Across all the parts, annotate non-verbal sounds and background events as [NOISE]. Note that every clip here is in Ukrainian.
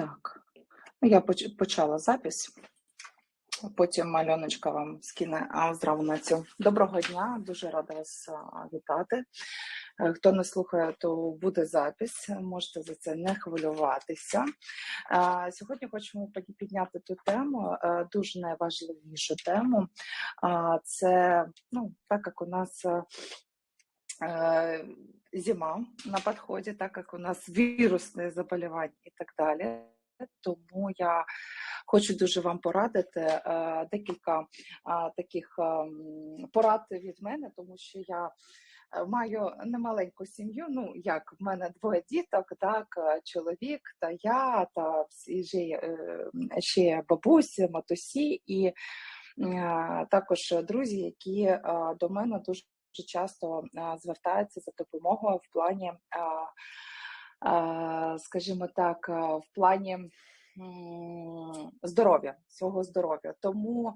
Так, я почала запись. Потім Альоночка вам скине здравницю. Доброго дня, дуже рада вас вітати. Е, Хто не слухає, то буде запись. Можете за це не хвилюватися. Е, Сьогодні хочемо підняти ту тему, е, дуже найважливішу тему. Це ну, так як у нас. Зима на підході, так як у нас вірусне заболівання і так далі. Тому я хочу дуже вам порадити е, декілька е, таких е, порад від мене, тому що я маю немаленьку сім'ю. Ну як в мене двоє діток, так чоловік та я, та всі ще, ще бабусі, матусі і також друзі, які до мене дуже дуже часто звертаються за допомогою в плані, скажімо так, в плані здоров'я, свого здоров'я. Тому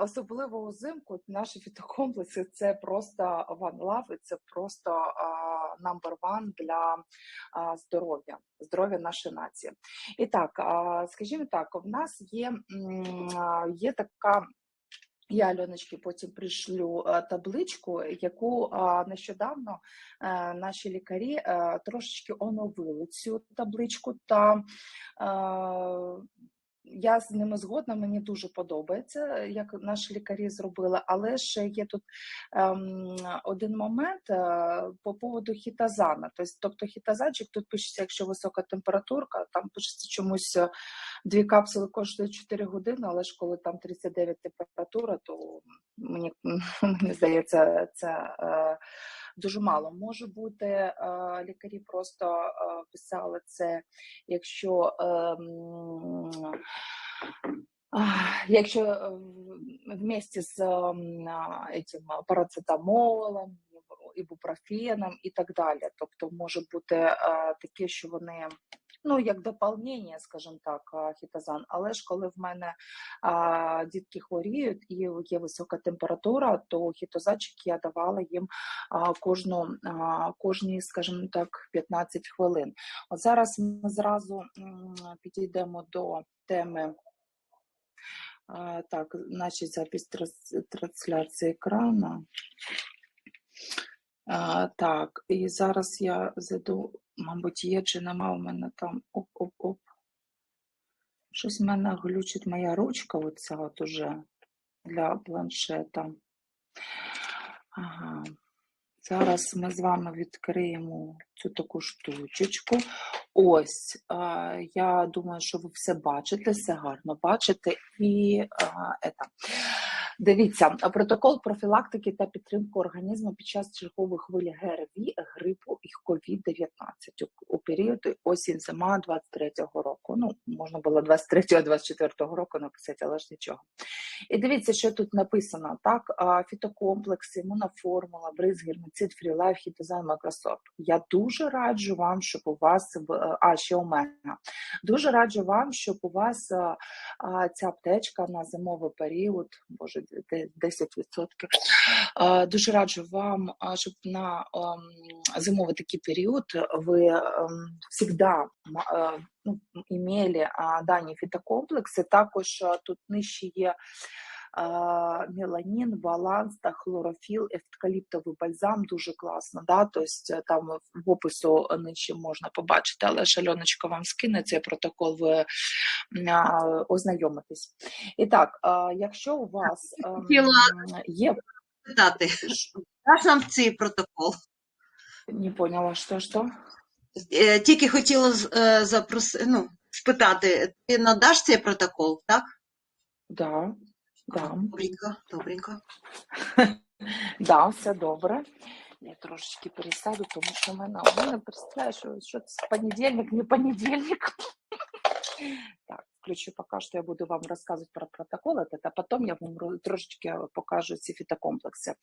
особливо узимку наші фітокомплекси це просто one love, це просто number one для здоров'я, здоров'я нашої нації. І так, скажімо так, в нас є, є така. Я Альоночки потім пришлю е, табличку, яку е, нещодавно е, наші лікарі трошечки оновили цю табличку, та я з ними згодна, мені дуже подобається, як наші лікарі зробили, але ще є тут ем, один момент е, по поводу хітазана. Тобто, тобто хітазанчик тут пишеться, якщо висока температурка, там пишеться чомусь е, дві капсули коштують 4 години, але ж коли там 39 температура, то мені, [LAUGHS] мені здається, це е, дуже мало. Може бути, е, лікарі просто е, писали це, якщо. Е, м, Ах, Якщо е, в- місті з цим парацетамолом, ібупрофеном і так далі. Тобто може бути таке, що вони ну як доповнення, скажімо так, хітозан. Але ж коли в мене а, дітки хворіють і є висока температура, то хітозачик я давала їм а, кожну а, кожні, скажімо так, 15 хвилин. От зараз ми зразу підійдемо до теми. Так, значить, запись трансляції екрану. Так, і зараз я зайду, мабуть, є чи нема у мене там оп-оп-оп. Щось в мене глючить моя ручка, оця от уже для планшета. Ага. Зараз ми з вами відкриємо цю таку штучечку. Ось, я думаю, що ви все бачите, все гарно бачите. І а, ета. Дивіться, протокол профілактики та підтримки організму під час чергової хвилі ГРВІ, грипу і COVID-19 у, у період осінь-зима 23-го року. Ну, можна було 23-24 року написати, але ж нічого. І дивіться, що тут написано: так, а, фітокомплекс, імуноформула, бриз, герміцид, фрілайф, хітозан, макросорб. Я дуже раджу вам, щоб у вас а ще омега. Дуже раджу вам, щоб у вас ця аптечка на зимовий період, боже, 10%. Дуже раджу вам, щоб на ем, зимовий такий період ви ем, завжди ну, імели дані фітокомплекси. Також тут нижче є меланін, баланс та хлорофіл, евкаліптовий бальзам дуже класно. Да? Тобто там в опису нижче можна побачити, але ж Альоночка вам скине цей протокол, ви ознайомитесь. І так, якщо у вас ем, є, питати, даш нам цей протокол? не поняла, що, що? Е, Тільки хотіла з- е, ну, спитати, ти надаш цей протокол, так? Да, да. Добренько, добренько. [LAUGHS] Да, все добре. Я трошечки пересяду, тому що в мене, в мене представляєш, що, що це понедільник, не понедільник. Так, включу поки що я буду вам розказувати про протокол, этот, а потім я вам трошечки покажу ці фітокомплекси.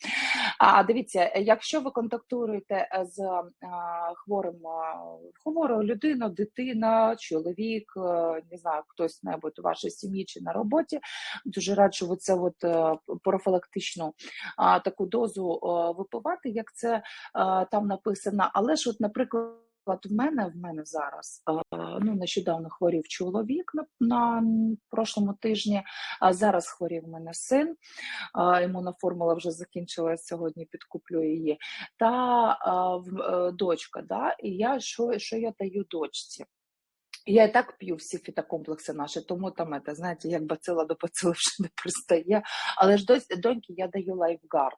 А дивіться, якщо ви контактуєте з а, хворим хворою людиною, дитина, чоловік, не знаю, хтось небудь у вашій сім'ї чи на роботі, дуже раджу ви це от профілактичну таку дозу випивати, як це там написано. Але ж, от, наприклад. Наприклад, в мене в мене зараз е, ну нещодавно хворів чоловік на, на прошлому тижні. А зараз хворів мене син. Імунна формула вже закінчилась сьогодні. Підкуплю її. Та е, дочка. Да? І я що, що я даю дочці? Я і так п'ю всі фітокомплекси наші, тому там, це, знаєте, як бацила до бацили [LAUGHS] вже не пристає. Але ж доньки я даю лайфгард.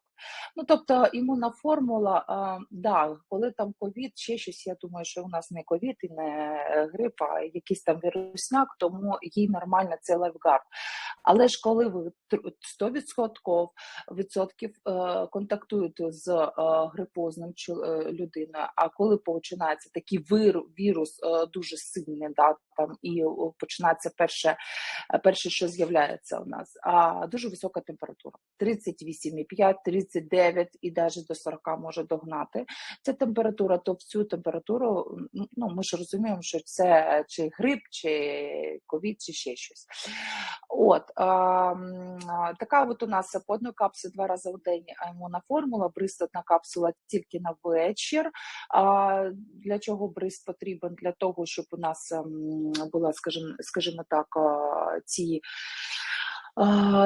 Ну, тобто імунна формула, а, да, коли там ковід, ще щось, я думаю, що у нас не ковід і не е, грип, а якийсь там вірусняк, тому їй нормально це лайфгард. Але ж коли ви тр- 100% відсотків е, контактуєте з е, грипозним людиною, а коли починається такий вірус дуже сильний, да, там, і починається перше, перше, що з'являється у нас, а дуже висока температура. 38,5, 39 і навіть до 40 може догнати. Ця температура, то в цю температуру, ну, ми ж розуміємо, що це чи грип, чи ковід, чи ще щось. От, а, така от у нас по одній капсулі два рази в день імунна формула, бриз одна капсула тільки на вечір. А, для чого бриз потрібен? Для того, щоб у нас була, скажімо, скажімо так, ці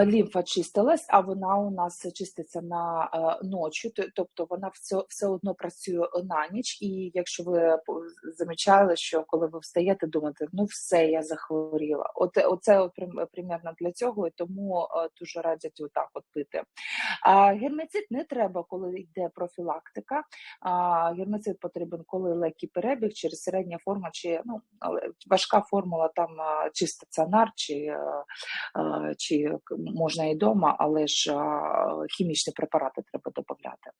лімфа чистилась, а вона у нас чиститься на е, ночі, тобто вона все, одно працює на ніч. І якщо ви замічали, що коли ви встаєте, думаєте, ну все, я захворіла. От оце от прим- для цього, і тому е, дуже радять отак от пити. А герміцид не треба, коли йде профілактика. А потрібен, коли легкий перебіг, через середня форма, чи ну важка формула, там чи стаціонар, чи, е, е, чи можна і вдома, але ж хімічні препарати треба додати.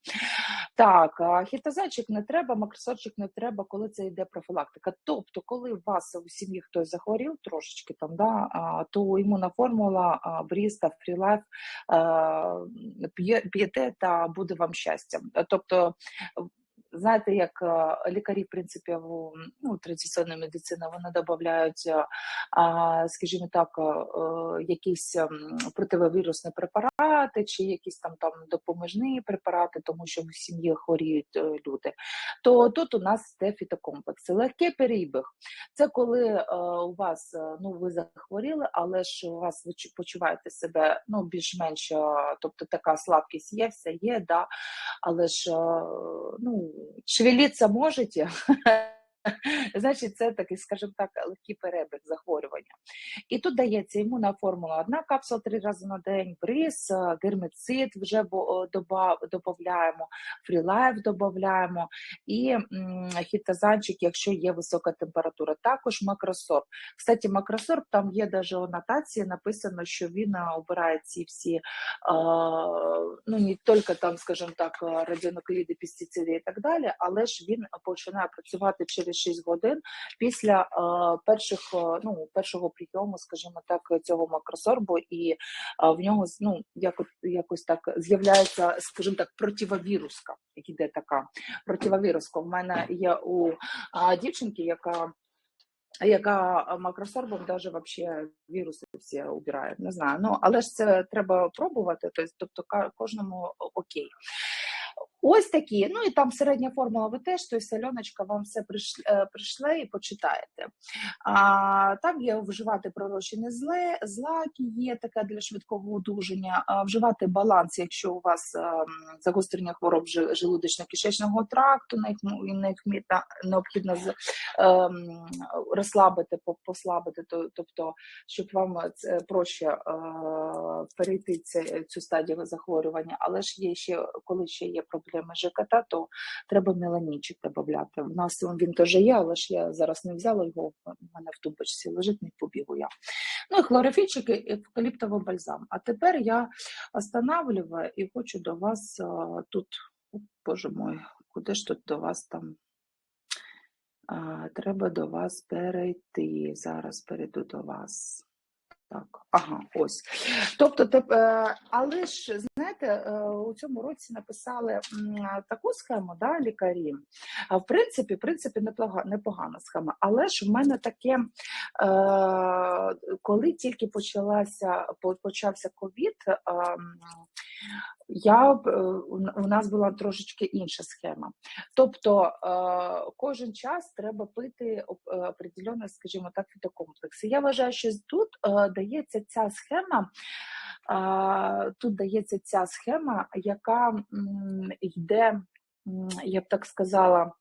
Так, а хітозайчик не треба, макросорчик не треба, коли це йде профілактика. Тобто, коли у вас у сім'ї хтось захворів трошечки там, да, то імунна формула а, Бріз та Фрілайф п'єте та буде вам щастя. Тобто, знаєте, як е, лікарі, в принципі, в ну, традиційна медицина, вони додають, скажімо так, е, е, якісь ем, противовірусні препарати чи якісь там там допоміжні препарати, тому що в сім'ї хворіють е, люди. То тут у нас йде фітокомплекси. Легкий перебіг це коли е, у вас е, ну ви захворіли, але ж у вас ви почуваєте себе ну більш-менш, е, тобто така слабкість є, все є, да, але ж е, ну шевеліться можете. [LAUGHS] [LAUGHS] Значить, це такий, скажімо так, легкий перебіг захворювання. І тут дається імунна формула: одна капсула три рази на день, бриз, е, вже бо- е, доба- додаємо, фрілайф додаємо, і м, хітозанчик, якщо є висока температура. Також макросорб. Кстати, макросорб там є даже у нотації написано, що він е, обирає ці всі, е, ну не тільки там, скажімо так, радіонукліди, пестициди і так далі, але ж він починає працювати через 6 годин після е, перших, е, ну, першого прийому, скажімо так, цього макросорбу, і е, в нього ну, якось, якось так з'являється, скажімо так, противовіруска, як іде така противовіруска. У мене є у дівчинки, яка яка макросорбом даже вообще віруси всі убирає. Не знаю. Ну але ж це треба пробувати. Тобто, кожному окей. Ось такі. Ну і там середня формула ви теж, тобто Альоночка вам все е, прийшле і почитаєте. А, там є вживати пророщене зле, злаки, є таке для швидкого одужання, а, вживати баланс, якщо у вас ем, загострення хвороб желудочно-кишечного тракту, необхідно, необхідно, необхідно з- ем, розслабити, по- послабити, то- тобто, щоб вам це проще е, перейти цю стадію захворювання. Але ж є ще, коли ще є проблеми ЖКТ, то треба меланінчик додати. У нас він теж є, але ж я зараз не взяла його, в мене в тумбочці лежить, не побігу я. Ну і хлорофільчик і евкаліптовий бальзам. А тепер я останавливаю і хочу до вас тут, о, боже мой, куди ж тут до вас там? А, треба до вас перейти. Зараз перейду до вас. Так, ага, ось. Тобто, теп- е, але ж знаєте, е, у цьому році написали таку схему, да, лікарі. А в принципі, в принципі, непогана схема. Але ж в мене таке, е, коли тільки почалася почався ковід, е, м, Я е, у нас була трошечки інша схема. Тобто е, кожен час треба пити определенно, е, скажімо так, фітокомплекси. Я вважаю, що тут дається ця схема. Тут дається ця схема, яка йде, я б так сказала,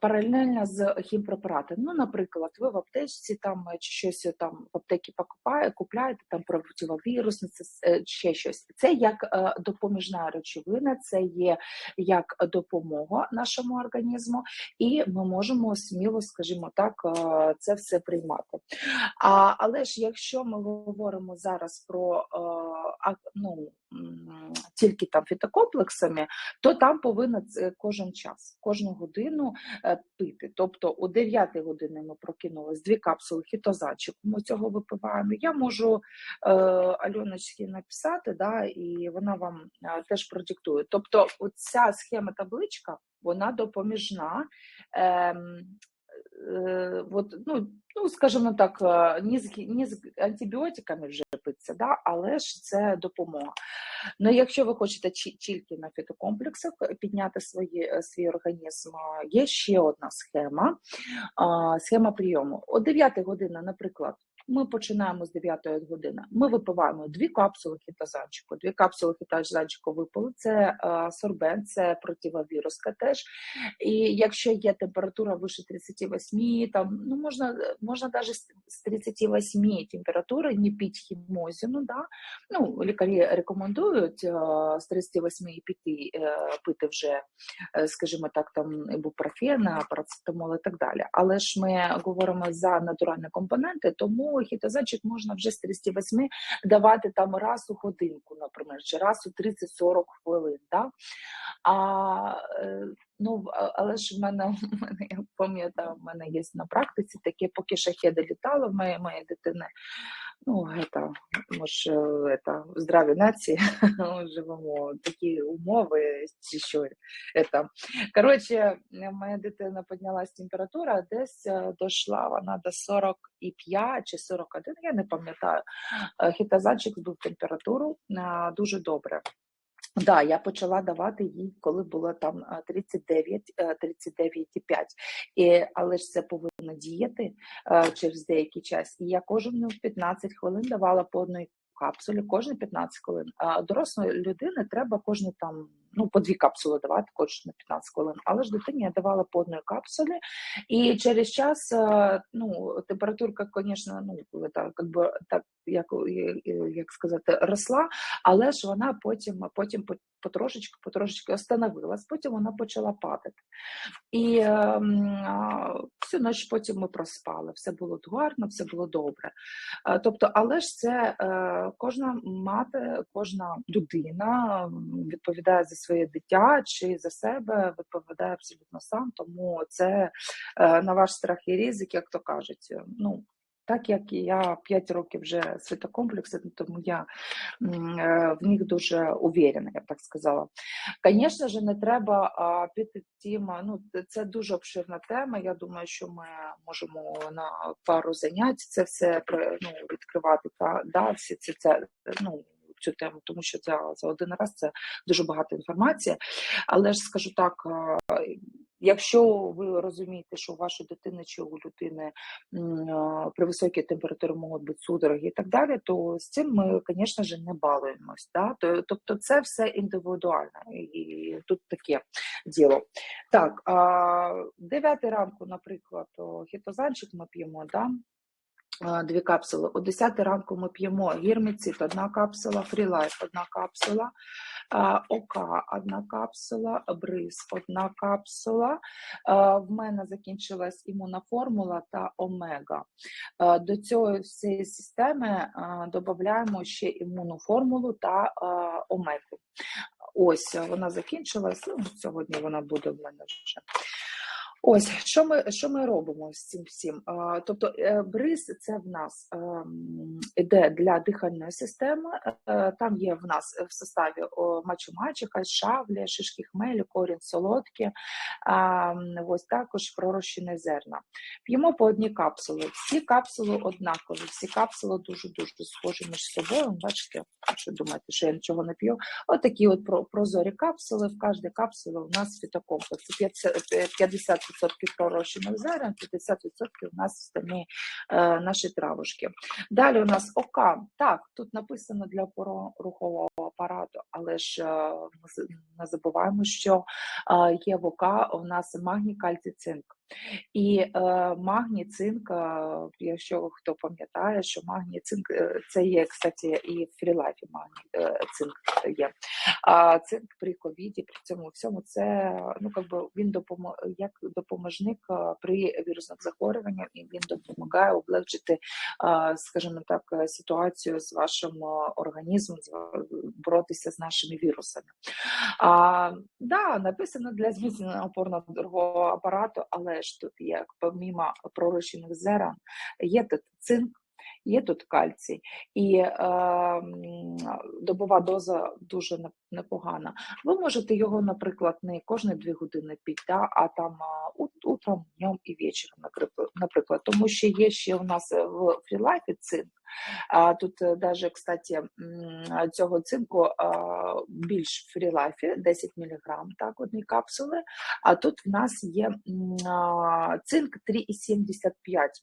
паралельно з хімпрепаратами. Ну, наприклад, ви в аптечці там е, чи щось там в аптекі покупає, купляєте там противовірусне, це е, ще щось. Це як е, допоміжна речовина, це є як допомога нашому організму, і ми можемо сміло, скажімо так, е, це все приймати. А, але ж якщо ми говоримо зараз про е, ну, тільки там фітокомплексами, то там повинен це кожен час, кожну годину е, пити. Тобто о 9 години ми прокинулись дві капсули хітозачику, ми цього випиваємо. Я можу е, Альоночці написати, да, і вона вам е, теж продиктує. Тобто, оця схема табличка, вона допоміжна. Е, от, ну, ну, скажімо так, е, не з, не з антибіотиками вже питься, да, але ж це допомога. Ну, якщо ви хочете тільки на фітокомплексах підняти свої, е, свій організм, є ще одна схема, схема прийому. О 9 години, наприклад, ми починаємо з 9 години. Ми випиваємо дві капсули хітозанчику. Дві капсули хітозанчику випили. Це е, сорбент, це противовіруска теж. І якщо є температура вище 38, там ну можна можна навіть з 38 температури не пити хімозіну. Да? Ну, лікарі рекомендують з 38 і піти пити вже, е, скажімо так, там ібупрофен, парацетамол і так далі. Але ж ми говоримо за натуральні компоненти, тому хітозанчик можна вже з 38 давати там раз у годинку, наприклад, чи раз у 30-40 хвилин. Да? А, е, ну, а- але ж в мене, [LAUGHS] в мене я пам'ятаю, в мене є на практиці таке, поки шахеди літали в моєї, моєї дитини. Ну, это, ми ж е, это, в здравій нації [LAUGHS] живемо такі умови, чи що. Это. Коротше, моя дитина піднялась температура, десь е, дійшла вона до 45 чи 41, я не пам'ятаю. Е, Хітозанчик збив температуру е, дуже добре. Да, я почала давати їй, коли було там е, 39, е, 39,5. І, але ж це повинно діяти е, через деякий час. І я кожну 15 хвилин давала по одній капсулі, кожні 15 хвилин. А дорослої людини треба кожні там, ну, по дві капсули давати кожні 15 хвилин. Але ж дитині я давала по одній капсулі, і через час, е, ну, температурка, звісно, ну, это, как так, як, як сказати, росла, але ж вона потім, потім по- потрошечки, потрошечки остановилась, потім вона почала падати. І а, всю ніч потім ми проспали. Все було гарно, все було добре. Е, Тобто, але ж це е, кожна мати, кожна людина відповідає за своє дитя чи за себе, відповідає абсолютно сам. Тому це е, на ваш страх і ризик, як то кажуть. Ну, так як і я 5 років вже світокомплекси, тому я е, в них дуже уверена, я б так сказала. Звісно ж, не треба піти тіма. Ну, це дуже обширна тема. Я думаю, що ми можемо на пару занять це все ну, відкривати та да, всі це, це ну. Цю тему, тому що за, за один раз це дуже багато інформації. Але ж скажу так, якщо ви розумієте, що у вашої дитини чи у людини при високій температурі можуть бути судороги і так далі, то з цим ми, звісно ж, не балуємось. Да? Тобто це все індивідуально, і тут таке діло. Так, а, 9 ранку, наприклад, хітозанчик ми п'ємо, да? Дві капсули. О 10 ранку ми п'ємо гірміцит, одна капсула, фрілайф, одна капсула, а, ОК, одна капсула, бриз, одна капсула. В мене закінчилась імунна формула та омега. До цієї всієї системи додаємо ще імунну формулу та омегу. Ось вона закінчилась. Ну, сьогодні вона буде в мене вже. Ось що ми, що ми робимо з цим всім? Тобто е, бриз це в нас ем, іде для дихальної системи. Е, Там є в нас в составі о, мачу-мачеха, шавля, шишки хмелю, корінь солодкі, а, ось також пророщені зерна. П'ємо по одній капсулі. Всі капсули однакові, всі капсули дуже дуже схожі між собою. Бачите, що думаєте, що я нічого не п'ю? Отакі от про- прозорі капсули. В кожній капсулі у нас фітокомплекс. 50% пророщених зерен, 50% у нас стані е, наші травушки. Далі у нас ока. Так, тут написано для опорно-рухового апарату, але ж е, не забуваємо, що е, є в ока у нас магній, кальцій, цинк. І е, магній, цинк, е, якщо хто пам'ятає, що магній, цинк е, це є, кстати, і в фрілайфі магній, е, цинк є. А цинк при ковіді, при цьому всьому, це ну как би він допомо як допоможник при вірусних захворюваннях, і він допомагає облегчити, скажімо так, ситуацію з вашим організмом, боротися з нашими вірусами. А, да, написано для зміцнення опорно-рухового апарату, але ж тут як помімо пророщених зерен, є тут цинк, є тут кальцій, і е, добова доза дуже непогана. Ви можете його, наприклад, не кожні дві години піти, да, а там утром, днем і вечором, наприклад, наприклад. Тому що є ще у нас е, в фрілайфі цинк. А тут е, даже, кстати, цього цинку більш в фрілайфі 10 мг, так, одні капсули. А тут в нас є цинк 3,75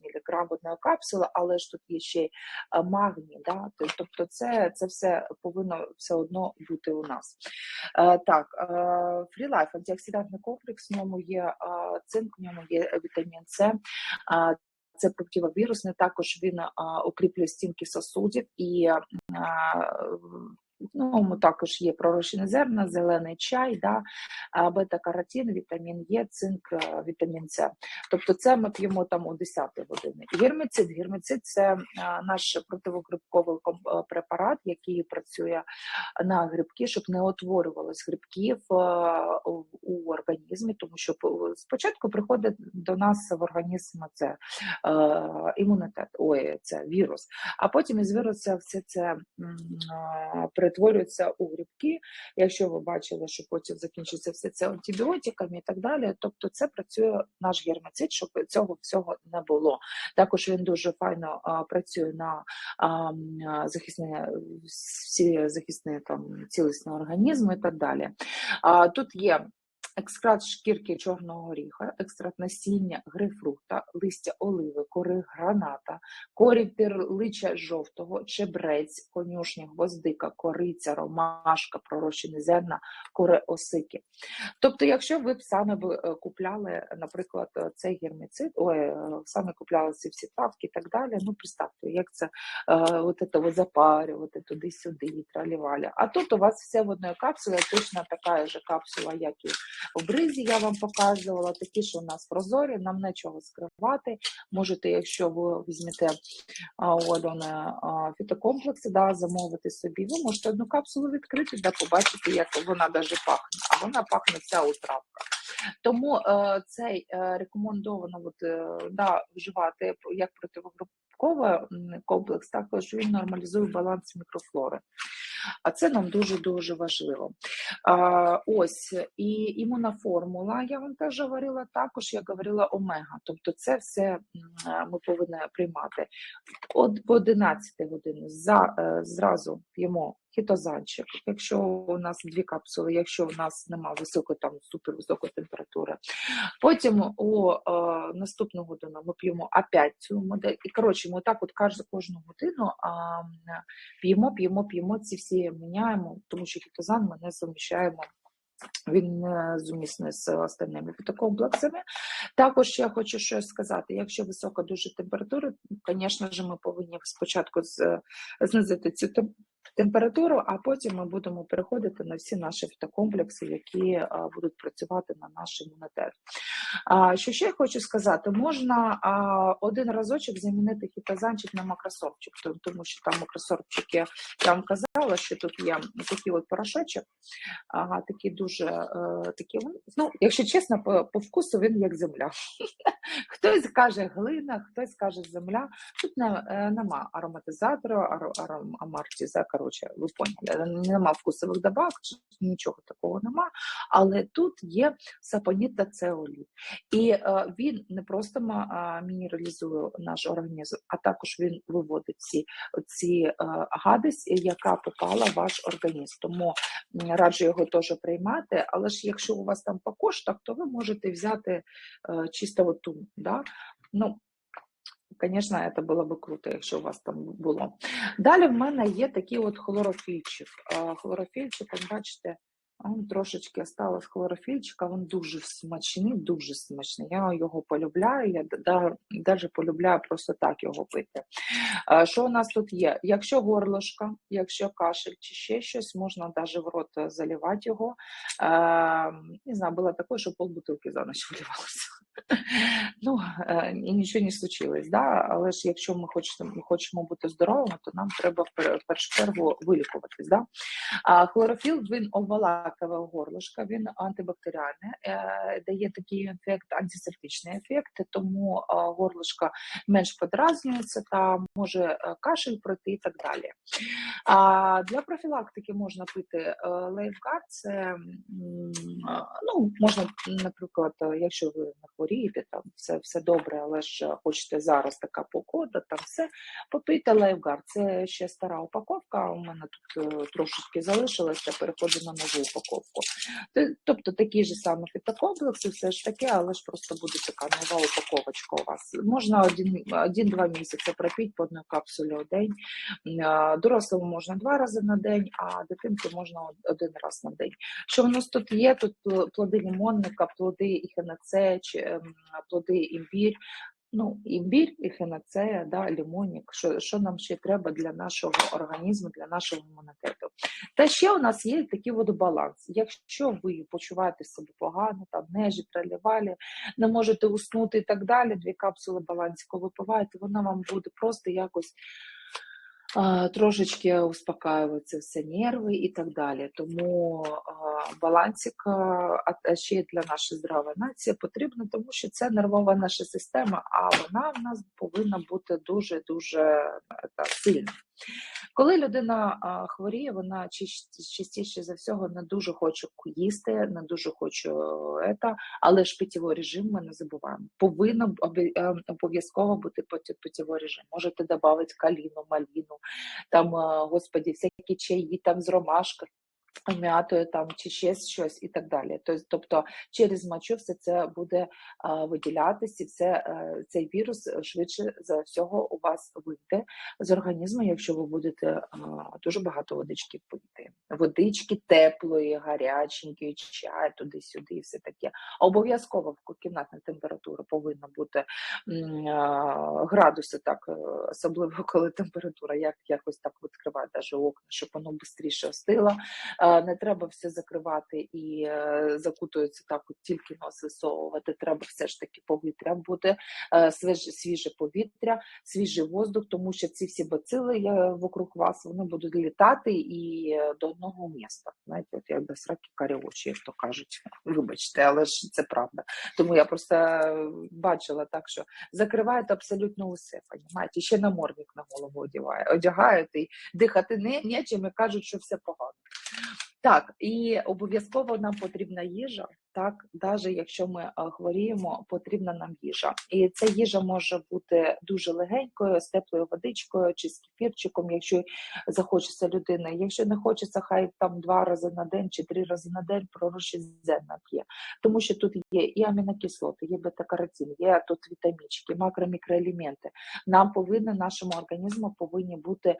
мг одної капсули, але ж тут є ще й магній. Да? Тобто це, це все повинно все одно бути у нас. Е, Так, фрілайф, антиоксидантний комплекс, в ньому є цинк, в ньому є вітамін С. Це противовірусне, також він укріплює стінки сосудів і Ну, також є пророщені зерна, зелений чай, да, бета-каротин, вітамін Е, цинк, е, вітамін С. Тобто це ми п'ємо там о 10 годині. Герміцид. Герміцид це наш противогрибковий е, препарат, який працює на грибки, щоб не утворювалось грибків е, у- організмі, тому що спочатку приходить до нас в організм це е, імунітет, ой, це вірус, а потім із віруса все це м, перетворюється у грибки. Якщо ви бачили, що потім закінчиться все це антибіотиками і так далі, тобто це працює наш герміцид, щоб цього всього не було. Також він дуже файно а, працює на а, захисні всі захисні там цілісні організми і так далі. А, тут є. Екстракт шкірки чорного горіха, екстракт насіння грейпфрута, листя оливи, кори граната, корінь терлича жовтого, чебрець, конюшня, гвоздика, кориця, ромашка, пророщені зерна, кори осики. Тобто, якщо ви б саме е, купляли, наприклад, е, цей герміцид, ой, е, саме купляли ці всі травки і так далі, ну представте, як це от це запарювати туди-сюди, тралівалі. А тут у вас все в одній капсулі, точно така ж капсула, як і в бризі, я вам показувала, такі, що у нас прозорі, нам нічого скривати. Можете, якщо ви візьмете фітокомплекси, да, замовити собі, ви можете одну капсулу відкрити, да, побачити, як вона даже пахне, а вона пахне вся у травках. Тому е, цей е, рекомендовано от, е, да, вживати як противогрибковий комплекс, також він нормалізує баланс мікрофлори. А це нам дуже дуже важливо. А, ось і імуна формула, я вам теж говорила, також я говорила омега. Тобто, це все ми повинні приймати. От в 11 годину за, е, зразу п'ємо хітозанчик, якщо у нас дві капсули, якщо у нас немає високої там супервисокої температури. Потім у е, наступну годину ми п'ємо опять цю модель. І коротше, ми так от кожну, годину м, п'ємо, п'ємо, п'ємо, ці всі міняємо, тому що хітозан ми не суміщаємо. Він зумісний з остальними фітокомплексами. Також я хочу щось сказати: якщо висока дуже температура, звісно ж, ми повинні спочатку знизити цю тем- температуру, а потім ми будемо переходити на всі наші фітокомплекси, які е, будуть працювати на наш імунітет. Що ще я хочу сказати, можна один разочок замінити фітозанчик на макросорбчик, тому що там макросорбчики, я вам казала, що тут є такий от порошочок, такий дуже е, такий, ну, якщо чесно, по, по вкусу він як земля. [LAUGHS] Хтось каже глина, хтось каже земля. Тут е, нема ароматизатору, аро, аром, амортиза, коротше, ви поняли, нема вкусових добавок, нічого такого нема, але тут є сапоніт та цеоліт. І е, він не просто мінералізує наш організм, а також він виводить ці, ці е, гадость, яка попала в ваш організм. Тому раджу його теж приймати. Але ж якщо у вас там по коштах, то ви можете взяти е, чисто оту. Да? Ну, Звісно, це було б круто, якщо у вас там було. Далі в мене є такий от хлорофільчик. Хлорофільчик, от бачите, он трошечки осталось хлорофільчика, він дуже смачний, дуже смачний. Я його полюбляю, я навіть полюбляю просто так його пити. Що у нас тут є? Якщо горлышко, якщо кашель чи ще щось, можна навіть в рот е, заливати його. Е, Не знаю, було таке, що полбутилки за ніч виливалося. Ну, е, і нічого не случилось, да? але ж якщо ми хочемо, ми хочемо бути здоровими, то нам треба в першу чергу вилікуватись. Да? А хлорофіл він обволакує горлышко, він антибактеріальний, е, дає такий ефект, антисептичний ефект, тому е, горлышко менш подразнюється та може е, кашель пройти і так далі. А для профілактики можна пити лейфгард, це ну, можна, наприклад, якщо ви не хворієте, там все, все добре, але ж е, хочете зараз така погода, там все, попийте лейфгард. Це ще стара упаковка. У мене тут е, трошечки залишилося, переходжу на нову упаковку. Тобто такі ж самі фітокомплекси, все ж таке, але ж просто буде така нова упаковочка у вас. Можна один- один-два місяці пропити по одній капсулі в день. М, Дорослому можна два рази на день, а дитинці можна один раз на день. Що в нас тут є? Тут плоди лімонника, плоди ем, плоди імбір. Ну, імбір, ехінацея, да, лімонник, що, що нам ще треба для нашого організму, для нашого імунітету. Та ще у нас є такий от баланс. Якщо ви почуваєте себе погано, там нежі, тралівалі, не можете уснути і так далі, дві капсули балансіку випиваєте, вона вам буде просто якось трошечки успокаюються все нерви і так далі. Тому балансик а, ще для нашої здравої нації потрібно, тому що це нервова наша система, а вона в нас повинна бути дуже дуже сильна. Коли людина хворіє, вона частіше за всього не дуже хоче їсти, не дуже хоче ета, але ж питєвий режим ми не забуваємо. Е, обов'язково бути питєвий режим. Можете додати каліну, маліну, там, е, господі, всякі чаї там з ромашкою. М'ятою там чи ще щось і так далі. Тобто, тобто через мочу все це буде виділятися, і все е, цей вірус швидше за всього у вас вийде з організму, якщо ви будете дуже багато водички пити. Водички теплої, гаряченької, чай туди-сюди, і все таке. Обов'язково кімнатна температура повинна бути градуси, так е, особливо [LAUGHS] коли температура, як якось так відкривати даже окна, щоб воно швидше остило. Е, Не треба все закривати і е, закутується так, от тільки нос висовувати. Треба все ж таки повітря е, свіже, свіже повітря, свіжий воздух, тому що ці всі бацили вокруг вас вони будуть літати і до одного міста. Знаєте, от як до сраки карі очі, як то кажуть. [LAUGHS] Вибачте, але ж це правда. Тому я просто е, бачила так, що закривають абсолютно усе, понімаєте? Ще намордник на голову одягає, одягають і дихати не, нічим і кажуть, що все погано. Так, і обов'язково нам потрібна їжа. Так, навіть якщо ми хворіємо, потрібна нам їжа. І ця їжа може бути дуже легенькою, з теплою водичкою чи з кефірчиком, якщо захочеться людина. Якщо не хочеться, хай там два рази на день чи три рази на день пророщі зерна п'є. Тому що тут є і амінокислоти, є бета-каротин, є тут вітамінчики, макро-мікроелементи. Нам повинні, нашому організму повинні бути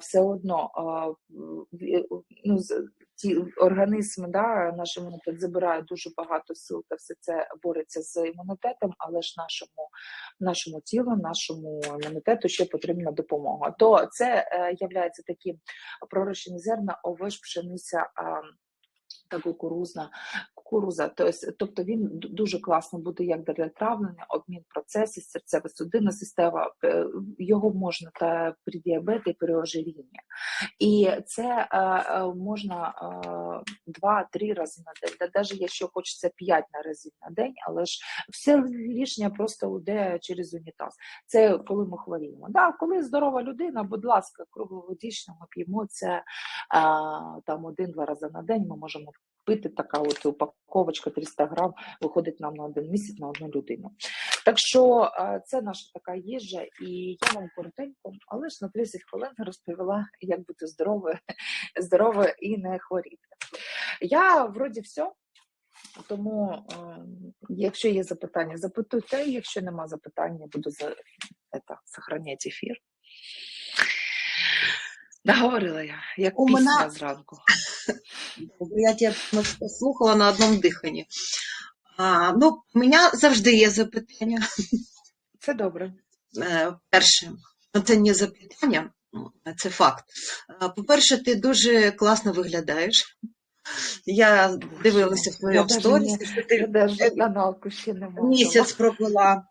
все одно в- ну, ті організм, да, наш імунітет забирає дуже багато сил та все це бореться з імунітетом, але ж нашому, нашому тілу, нашому імунітету ще потрібна допомога. То це е, являється такі пророщені зерна, овеж, пшениця. Та кукурузна кукуруза. Тобто, він дуже класно буде як для травлення, обмін процесів, серцево-судинна система, е, його можна та при діабеті, при ожирінні. І це е, е, можна е, два-три рази на день. Навіть якщо хочеться п'ять на разів на день, але ж все лишнє просто йде через унітаз. Це коли ми хворіємо. Да, коли здорова людина, будь ласка, круглогодічно ми п'ємо це там один-два рази на день. Ми можемо пити така от упаковочка 300 грам, виходить нам на один місяць на одну людину. Так що це наша така їжа, і я вам коротенько, але ж на 30 хвилин розповіла, як бути здоровою, здоровою і не хворіти. Я вроді все. Тому, е, якщо є запитання, запитуйте. Якщо нема запитань, я буду за сохраняти ефір. Договорила я, як У мене- зранку. Я тебе слухала на одному диханні. А, ну, у мене завжди є запитання. Це добре. Е, Перше, ну, це не запитання, це факт. По-перше, ти дуже класно виглядаєш. Я дивилася в твоєму даже що ти не місяць пропила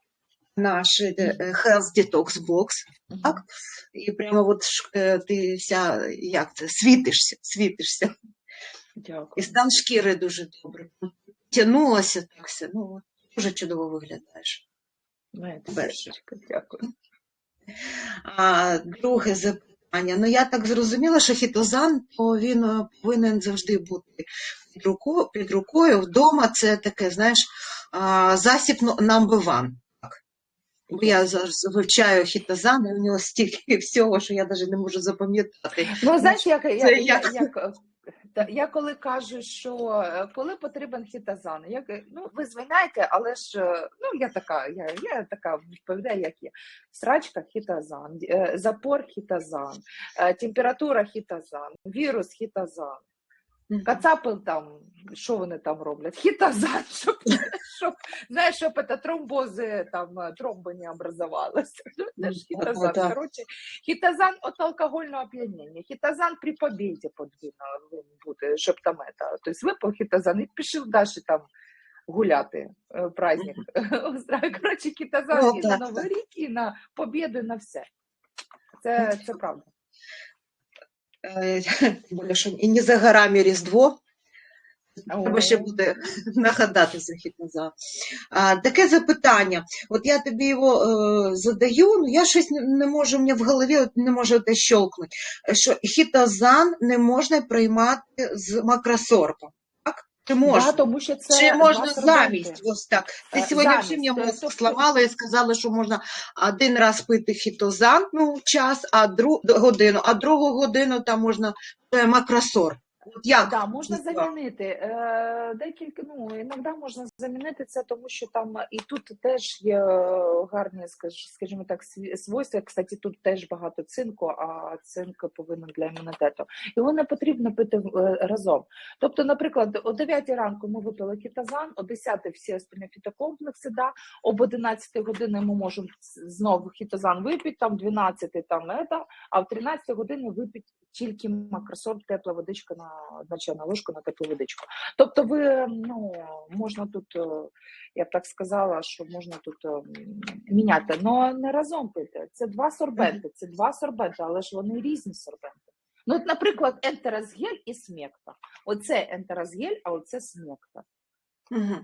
наш е, Health Detox Box, так? І прямо от е, ти вся, як це, світишся, світишся. І стан шкіри дуже добре. Тянулася так все, ну, дуже чудово виглядаєш. Перше. Дякую. А друге запитання. Ну, я так зрозуміла, що хітозан, то він повинен завжди бути під рукою, під рукою вдома. Це таке, знаєш, засіб ну, number one. Я зараз вивчаю хітозан, і в нього стільки всього, що я навіть не можу запам'ятати. Ну, знаєш, як, я, я, як? як, я коли кажу, що е, коли потрібен хітозан, я, кажу, ну ви звиняйте, але ж е, ну я така, я, я така відповідаю, як є. Срачка хітозан, е, запор хітозан, е, температура хітозан, вірус хітозан. Кацапи там, що вони там роблять? Хітозан, [LAUGHS] щоб, щоб знаєш, щоб это, тромбози, там, е, тромби не. Ну, це хітозан. да. Короче, хітозан от алкогольного оп'яніння. Хітозан при побіді повинен бути, щоб там это. Тобто випив хітозан і пішов далі там гуляти, е, праздник. [LAUGHS] Короче, хітозан Ну, і на Новий рік, і на побіду, і на все. Це, це правда. Тим більше, що і не за горами Різдво. Треба ще буде нагадати за назад. А, таке запитання. От я тобі його е, задаю, ну я щось не, не можу, мені в голові от не може те щолкнути, що хітозан не можна приймати з макросорбом. Чи можна? Да, тому що це Чи можна замість? замість? Ось так. Ти сьогодні замість, всі мені мозок сламала і сказала, що можна один раз пити фітозан, ну, час, а друг, годину, а другу годину там можна е, макросорб. От як? Да, можна замінити. Е, декілька, ну, іноді можна замінити це, тому що там і тут теж є гарні, скаж- скажімо так, свойства. Кстати, тут теж багато цинку, а цинк повинен для імунітету. Його не потрібно пити е, разом. Тобто, наприклад, о 9 ранку ми випили кітазан, о 10 всі остальні фітокомплекси, да, об 11 годині ми можемо знову хітозан випити, там 12 там это, а в 13 годині випити тільки макросорб, тепла водичка на на ложку на теплу водичку. Тобто, ви ну можна тут, е, я б так сказала, що можна тут е, міняти, але не разом пити. Це два сорбенти, це два сорбенти, але ж вони різні сорбенти. Ну, от, наприклад, ентеразгель і смекта. Оце ентеразгель, а оце смекта. Угу.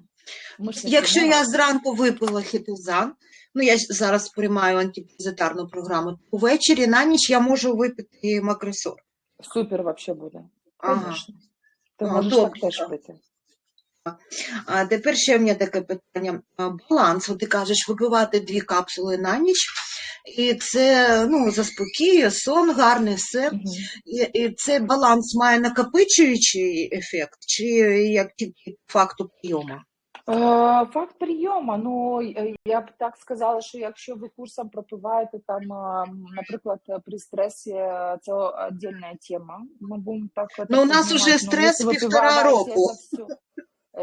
Якщо я зранку випила хітозан, ну я зараз приймаю антипозитарну програму, то ввечері на ніч я можу випити макросор. супер вообще буде. Ага. Ти А, можеш так теж пити. А тепер ще в мене таке питання. Баланс, от ти кажеш, випивати дві капсули на ніч, і це ну, заспокоює, сон, гарний все. І, і це баланс має накопичуючий ефект, чи як тільки факту прийому? Е, Факт прийому. Ну я б так сказала, що якщо ви курсом пропиваєте там, е, наприклад, при стресі, е, це отдельна тема. Ми будемо так Ну, у нас уже Ну, стрес півтора року.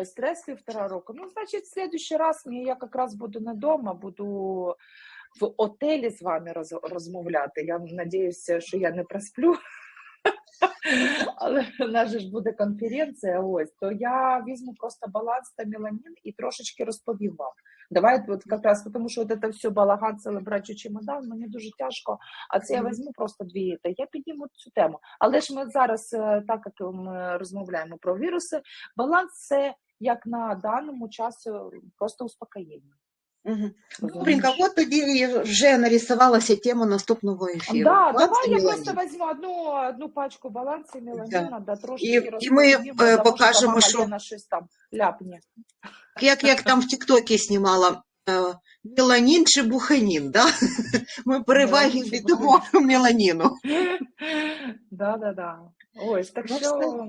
Стрес півтора року. Ну, значить, в следующий раз я якраз буду не вдома, буду в отелі з вами роз- розмовляти. Я надіюся, що я не просплю. [LAUGHS] Але в нас же ж буде конференція, ось то я візьму просто баланс та меланін і трошечки розповім вам. Давайте от якраз, тому що от це все балаган, целебрачу чемодан, мені дуже тяжко. А це я візьму просто дві, та я підніму цю тему. Але ж ми зараз, е, так як ми розмовляємо про віруси, баланс це як на даному часу просто успокоєння. Мгм. розумієш? Добренько, от тоді вже нарисувалася тема наступного ефіру. Да, Баланс давай я просто возьму одну, одну пачку балансу меланіна, да, трошки І- і ми, тому покажемо, що- Лена щось там ляпне. Як, як там в Тіктокі знімала е, меланін чи буханін, да? Ми переваги віддамо меланіну. Да, да, да. Ось, так Ну, що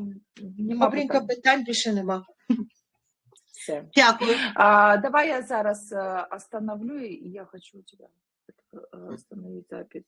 Добренько, питань більше нема. Все. Дякую. А, давай я зараз э, остановлю, и я хочу тебе тебя э, остановить запись.